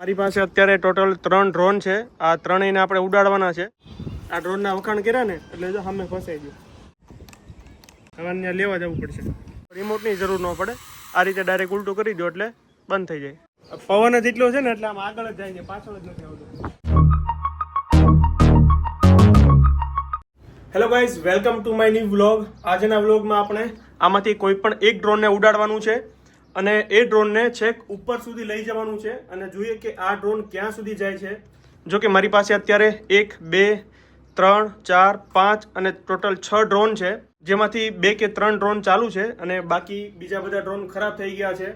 મારી પાસે અત્યારે ટોટલ ત્રણ ડ્રોન છે. આ ત્રણેયને આપણે ઉડાડવાના છે. આ ડ્રોનના વખાણ કર્યા ને, એટલે જો સામે ફસાઈ ગયું. હવે અહીંયા લેવા જવું પડશે. રિમોટની જરૂર ન પડે. આ રીતે ડાયરેક્ટ ઉલટું કરી દો એટલે બંધ થઈ જાય. પવન જ એટલો છે ને, એટલે આમ આગળ જ જાય છે, પાછળ જ નથી આવતું. Hello guys welcome to my new vlog આજના વ્લોગમાં આપણે આમાંથી કોઈ પણ એક ડ્રોનને ઉડાડવાનું છે. અને એ ડ્રોનને છેક ઉપર સુધી લઈ જવાનું છે અને જોઈએ કે આ ડ્રોન ક્યાં સુધી જાય છે. જો કે મારી પાસે અત્યારે એક, બે, ત્રણ, ચાર, પાંચ અને ટોટલ છ ડ્રોન છે, જેમાંથી બે કે ત્રણ ડ્રોન ચાલુ છે અને બાકી બીજા બધા ડ્રોન ખરાબ થઈ ગયા છે.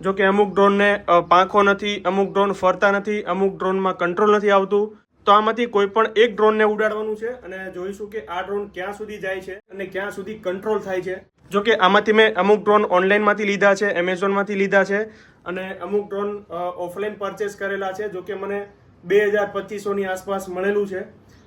જો કે અમુક ડ્રોનને પાંખો નથી, અમુક ડ્રોન ફરતા નથી, અમુક ડ્રોનમાં કંટ્રોલ નથી આવતું. તો આમાંથી કોઈ પણ એક ડ્રોનને ઉડાડવાનું છે અને જોઈશું કે આ ડ્રોન ક્યાં સુધી જાય છે અને ક્યાં સુધી કંટ્રોલ થાય છે. જો કે આમાંથી મેં અમુક ડ્રોન ઓનલાઈનમાંથી લીધા છે એમેઝોનમાંથી લીધા છે અને અમુક ડ્રોન ઓફલાઈન પરચેસ કરેલા છે જો કે મને બે હજાર પચીસોની આસપાસ મળેલું છે.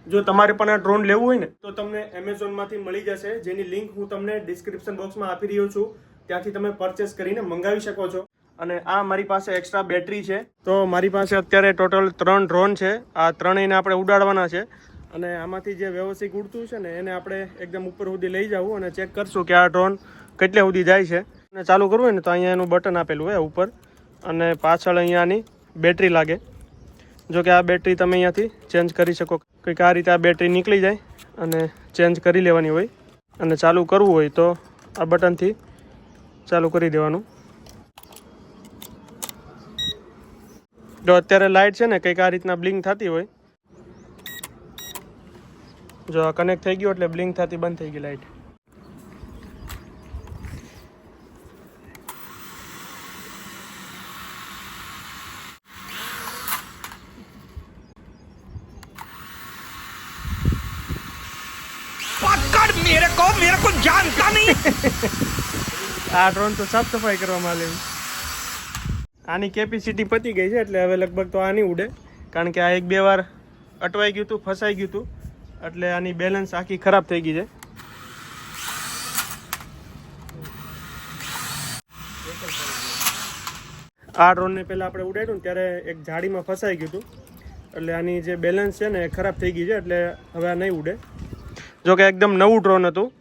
જો તમારે પણ આ ડ્રોન લેવું હોય ને, તો તમને એમેઝોનમાંથી મળી જશે. જેની લિંક હું તમને ડિસ્ક્રિપ્શન બોક્સમાં આપી રહ્યો છું. ત્યાંથી તમે પરચેસ કરીને મંગાવી શકો છો. અને આ મારી પાસે એક્સ્ટ્રા બેટરી છે. તો મારી પાસે અત્યારે ટોટલ ત્રણ ડ્રોન છે. આ ત્રણેયને આપણે ઉડાડવાના છે. અને આમાંથી જે વ્યવસ્થિત ઉડતું છે ને, એને આપણે એકદમ ઉપર સુધી લઈ જવું અને ચેક કરશું કે આ ડ્રોન કેટલે સુધી જાય છે. અને ચાલુ કરવું હોય ને, તો અહીંયા એનું બટન આપેલું હોય ઉપર. અને પાછળ અહીંયાની બેટરી લાગે. જો કે આ બેટરી તમે અહીંયાથી ચેન્જ કરી શકો. કંઈક આ રીતે આ બેટરી નીકળી જાય અને ચેન્જ કરી લેવાની હોય. અને ચાલુ કરવું હોય તો આ બટનથી ચાલુ કરી દેવાનું. જો અત્યારે લાઇટ છે ને, કંઈક આ રીતના બ્લિંક થતી હોય જો કનેક્ટ થઈ ગયું એટલે બ્લિંક થતી બંધ થઈ ગઈ લાઇટ મેરે કો મેરે કો જાનતા નહીં. આ ડ્રોન તો સાફ સફાઈ કરવામાં આવ્યું આની કેપેસિટી પતી ગઈ છે એટલે હવે લગભગ તો આ નહીં ઉડે. કારણ કે આ એક બે વાર અટવાઈ ગયું હતું ફસાઈ ગયું હતું. એટલે આની બેલેન્સ આખી ખરાબ થઈ ગઈ છે. આ ડ્રોનને પહેલાં આપણે ઉડાડ્યું ત્યારે એક જાળીમાં ફસાઈ ગયું હતું. એટલે આની જે બેલેન્સ છે ને એ ખરાબ થઈ ગઈ છે, એટલે હવે આ નહીં ઉડે. જોકે એકદમ નવું ડ્રોન હતું.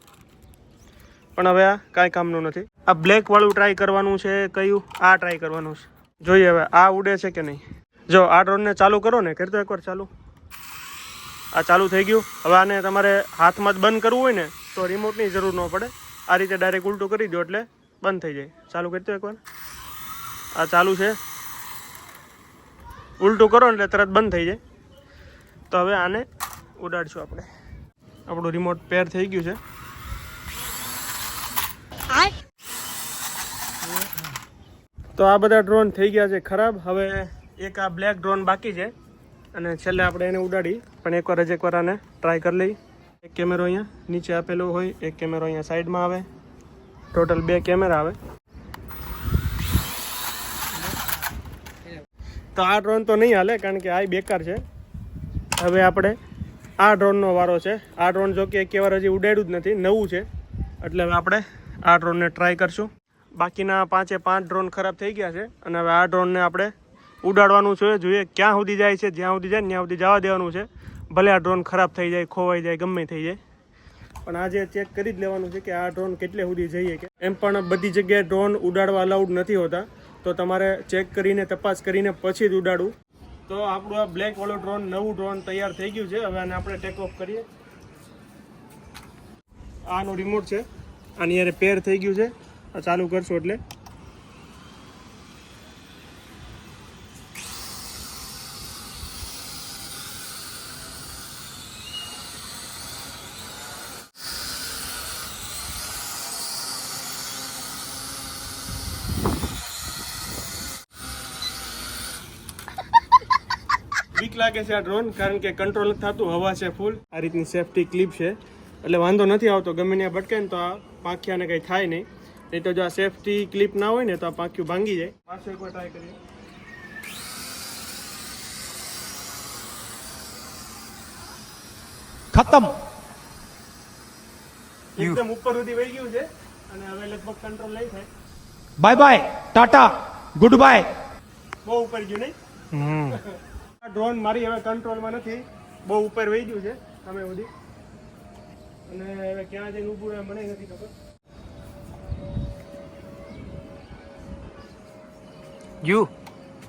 પણ હવે આ કાંઈ કામનું નથી. આ બ્લેકવાળું ટ્રાય કરવાનું છે, કયું? આ ટ્રાય કરવાનું છે. જોઈએ હવે આ ઉડે છે કે નહીં. જો આ ડ્રોનને ચાલુ કરો ને કરતો એકવાર ચાલુ. આ ચાલુ થઈ ગયું. હવે આને તમારે હાથમાં જ બંધ કરવું હોય ને તો રિમોટની જરૂર ન પડે. આ રીતે ડાયરેક્ટ ઉલટું કરી દો એટલે બંધ થઈ જાય. ચાલુ કરતો એકવાર. આ ચાલુ છે. ઉલટું કરો એટલે તરત બંધ થઈ જાય. તો હવે આને ઉડાડશું આપણે. આપણું રિમોટ પેર થઈ ગયું છે. તો આ બધા ડ્રોન થઈ ગયા છે ખરાબ. હવે એક આ બ્લેક ડ્રોન બાકી છે. અને છેલ્લે આપણે એને ઉડાડી, પણ એકવાર જ એકવાર આને ટ્રાય કરી લઈ. એક કેમેરો અહીંયા નીચે આપેલો હોય, એક કેમેરો અહીંયા સાઈડમાં આવે. ટોટલ બે કેમેરા આવે. તો આ ડ્રોન તો નહીં હાલે, કારણ કે આ બેકાર છે. હવે આપણે આ ડ્રોનનો વારો છે. આ ડ્રોન જો કે એક વાર હજી ઉડાડ્યું જ નથી, નવું છે. એટલે હવે આપણે આ ડ્રોનને ટ્રાય કરશું. બાકીના પાંચે પાંચ ડ્રોન ખરાબ થઈ ગયા છે, અને હવે આ ડ્રોનને આપણે ઉડાડવાનું છે, જોઈએ ક્યાં સુધી જાય છે, જ્યાં સુધી જાય ત્યાં સુધી જવા દેવાનું છે. ભલે આ ડ્રોન ખરાબ થઈ જાય, ખોવાઈ જાય, ગમે થઈ જાય. પણ આજે ચેક કરી જ લેવાનું છે કે આ ડ્રોન કેટલે સુધી જઈએ કે. એમ પણ બધી જગ્યાએ ડ્રોન ઉડાડવા અલાઉડ નથી હોતા. તો તમારે ચેક કરીને, તપાસ કરીને પછી જ ઉડાડવું. તો આપણું આ બ્લેક વાળું ડ્રોન નવું ડ્રોન તૈયાર થઈ ગયું છે. હવે આને આપણે ટેક ઓફ કરીએ. આનું રિમોટ છે. આની યારે પેર થઈ ગયું છે. ચાલુ કરશો એટલે. બીક લાગે છે આ ડ્રોન કારણ કે કંટ્રોલ નથી થતું હવા છે ફૂલ આ રીતની સેફટી ક્લિપ છે. એટલે વાંધો નથી આવતો ગમે ત્યાં ભટકે ને તો આ પાંખિયાને કંઈ થાય નહીં. નહીં તો જો આ સેફટી ક્લિપ ના હોય ને તો આ પાંખ્યું ભાંગી જાય. પાછો એકવાર ટ્રાય કરીએ. ખતમ. એકદમ ઉપર સુધી વહી ગયું છે. અને હવે લગભગ કંટ્રોલ લઈ થાય. Bye bye tata goodbye બહુ ઉપર ગયું નહીં? હમ. આ ડ્રોન મારી હવે કંટ્રોલમાં નથી. બહુ ઉપર વહી ગયું છે તમે બધી અને હવે ક્યાં જઈને ઊભું રહે મને નથી ખબર. યુ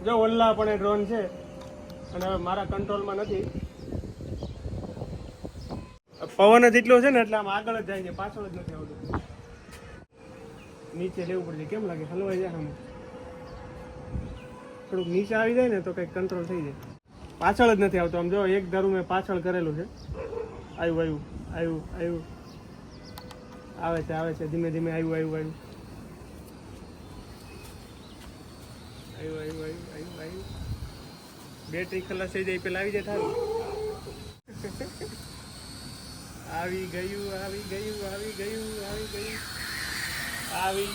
જો ઓલ્લા પણ એ ડ્રોન છે અને હવે મારા કંટ્રોલમાં નથી. પવન જ એટલો છે ને એટલે આમ આગળ જ જાય છે પાછળ જ નથી આવતું. નીચે લેવું પડશે કેમ લાગે? હલવાઈ જાય આમ. થોડુંક નીચે આવી જાય ને તો કંઈક કંટ્રોલ થઈ જાય. પાછળ જ નથી આવતો. આમ જો એક ધારું મેં પાછળ કરેલું છે. આવ્યું આવ્યું આવ્યું આવ્યું આવે છે આવે છે. ધીમે ધીમે આવ્યું આવ્યું આવ્યું આવ્યું આવ્યું આવ્યું આવ્યું આવ્યું બેટરી ખલાસ થઈ જાય પેલા આવી જાય થારું. આવી ગયું આવી ગયું આવી ગયું આવી ગયું. આવી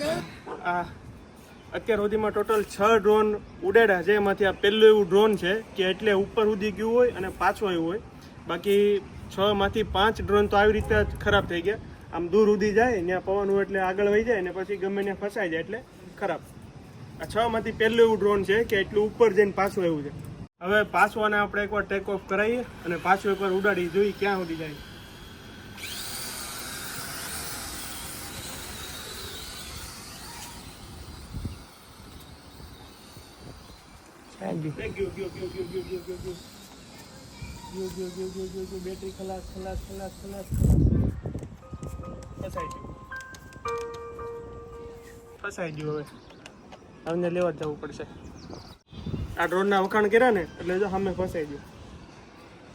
ગયું. આ અત્યાર સુધીમાં ટોટલ છ ડ્રોન ઉડાડ્યા છે. એમાંથી આ પહેલું એવું ડ્રોન છે કે એટલે ઉપર સુધી ગયું હોય અને પાછું આવ્યું હોય. બાકી છ માંથી પાંચ ડ્રોન તો આવી રીતે ખરાબ થઈ ગયા. આમ દૂર ઉડી જાય, ત્યાં પવન હોય એટલે આગળ વહી જાય ને પછી ગમે ત્યાં ફસાઈ જાય એટલે ખરાબ. આ છ માંથી પહેલું એવું ડ્રોન છે કે એટલું ઉપર જઈને પાછું આવ્યું છે. હવે પાછું આને આપણે એકવાર ટેક ઓફ કરાવીએ અને પાછું એકવાર ઉડાડી જોઈએ ક્યાં સુધી જાય. બેટરી ખલાસ ખલાસ ખલાસ ખલાસ ફસાઈ ગયું ફસાઈ ગયું હવે. અમને લેવા જવું પડશે. આ ડ્રોનના વખાણ કર્યા ને, એટલે જો સામે ફસાઈ ગયું.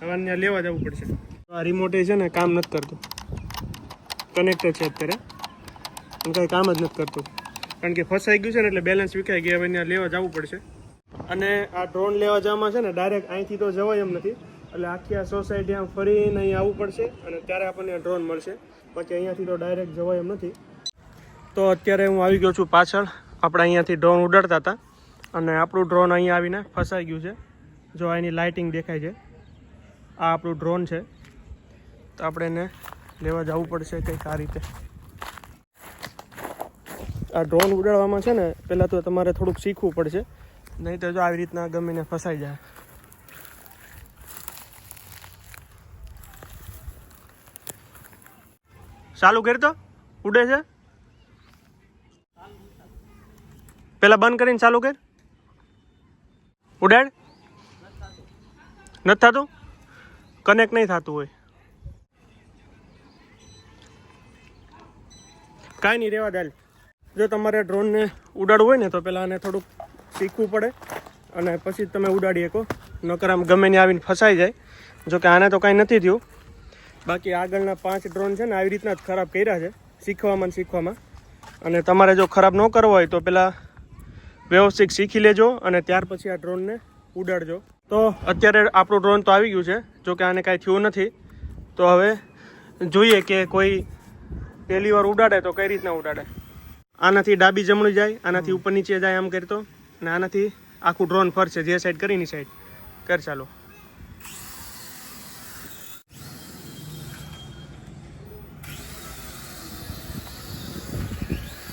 હવે અહીંયા લેવા જવું પડશે. આ રિમોટ છે ને, કામ નથી કરતું. કનેક્ટેડ છે અત્યારે. પણ કાંઈ કામ જ નથી કરતું. કારણ કે ફસાઈ ગયું છે ને, એટલે બેલેન્સ વિખાઈ ગયા હવે ત્યાં લેવા જવું પડશે. અને આ ડ્રોન લેવા જવામાં છે ને ડાયરેક્ટ અહીંથી તો જવાય એમ નથી. એટલે આખી આ સોસાયટી આમ ફરીને અહીં આવવું પડશે અને ત્યારે આપણને ડ્રોન મળશે. પછી અહીંયાથી તો ડાયરેક્ટ જવાય એમ નથી. તો અત્યારે હું આવી ગયો છું પાછળ. આપણે અહીંયાથી ડ્રોન ઉડાડતા હતા. અને આપણું ડ્રોન અહીંયા આવીને ફસાઈ ગયું છે. જો એની લાઇટિંગ દેખાય છે. આ આપણું ડ્રોન છે. તો આપણે એને લેવા જવું પડશે કંઈક આ રીતે. આ ડ્રોન ઉડાડવામાં છે ને, પહેલાં તો તમારે થોડુંક શીખવું પડશે. નહીં તો જો આવી રીતના ગમીને ફસાઈ જાય. ચાલુ કરી તો ઉડે છે. પેલા બંધ કરીને ચાલુ કર. ઉડાડ. નથી થતું? કનેક્ટ નહીં થતું હોય. કાંઈ નહીં રહેવા દાલ જો તમારે ડ્રોનને ઉડાડવું હોય ને, તો પહેલાં આને થોડુંક શીખવું પડે. અને પછી તમે ઉડાડી શકો નકર આમ ગમે ને આવીને ફસાઈ જાય. જોકે આને તો કાંઈ નથી થયું. બાકી આગળના પાંચ ડ્રોન છે ને, આવી રીતના જ ખરાબ કર્યા છે. શીખવામાં શીખવામાં. અને તમારે જો ખરાબ ન કરવો હોય તો પહેલાં વ્યવસ્થિત શીખી લેજો અને ત્યાર પછી આ ડ્રોનને ઉડાડજો. તો અત્યારે આપણું ડ્રોન તો આવી ગયું છે. જો કે આને કાંઈ થયું નથી. તો હવે જોઈએ કે કોઈ પહેલી વાર ઉડાડે તો કઈ રીતના ઉડાડે. આનાથી ડાબી જમણી જાય, આનાથી ઉપર નીચે જાય આમ કરતો. અને આનાથી આખું ડ્રોન ફરશે, જે સાઈડ કરીની સાઈડ કર ચાલો.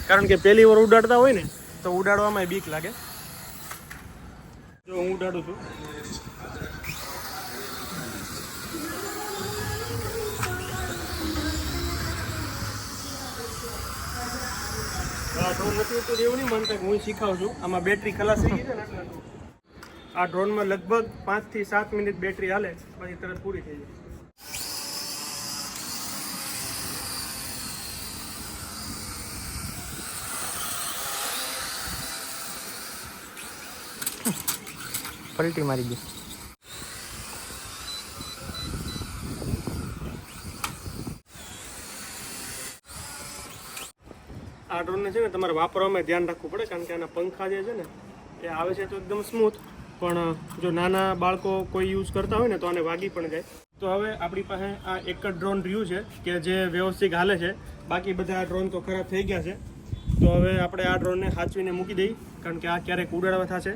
કારણ કે પહેલી વાર ઉડાડતા હોય ને, તો ઉડાડવામાં બીક લાગે. જો હું ઉડાડું છું. આ ડ્રોન નથી એવું નહીં માનતા હું શીખાવું છું. આમાં બેટરી ખલાસ થઈ ગઈ છે આ ડ્રોનમાં લગભગ પાંચથી સાત મિનિટ બેટરી હાલે પછી તરત પૂરી થઈ જાય. પલટી મારી ગઈ આ છે ને તમારે વાપરવામાં ધ્યાન રાખવું પડે, કારણ કે આના પંખા જે છે ને, એ આવે છે તો એકદમ સ્મૂથ પણ, જો નાના બાળકો કોઈ યુઝ કરતા હોય ને, તો આને વાગી પણ જાય. તો હવે આપણી પાસે આ એક જ ડ્રોન રહ્યું છે, કે જે વ્યવસ્થિત હાલે છે. બાકી બધા ડ્રોન તો ખરાબ થઈ ગયા છે. તો હવે આપણે આ ડ્રોનને સાચવીને મૂકી દઈ કારણ કે આ ક્યારેક ઉડાડવા થશે.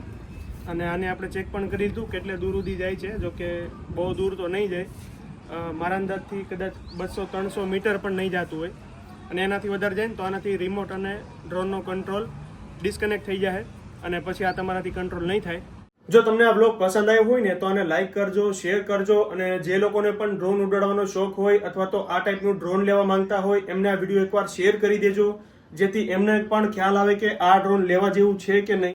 અને આને આપણે ચેક પણ કરી લીધું, કેટલે દૂર સુધી જાય છે, જો કે બહુ દૂર તો નહીં જાય. મારા અંદાજથી કદાચ બસો ત્રણસો મીટર પણ નહીં જતું હોય. અને એનાથી વધારે જાય ને તો આનાથી રિમોટ અને ડ્રોનનો કંટ્રોલ ડિસ્કનેક્ટ થઈ જાય અને પછી આ તમારાથી કંટ્રોલ નહીં થાય. જો તમને આ બ્લોગ પસંદ આવ્યો હોય ને તો આને લાઇક કરજો શેર કરજો અને જે લોકોને પણ ડ્રોન ઉડાડવાનો શોખ હોય અથવા તો આ ટાઈપનું ડ્રોન લેવા માંગતા હોય એમને આ વીડિયો એકવાર શેર કરી દેજો, જેથી એમને પણ ખ્યાલ આવે કે આ ડ્રોન લેવા જેવું છે કે નહીં.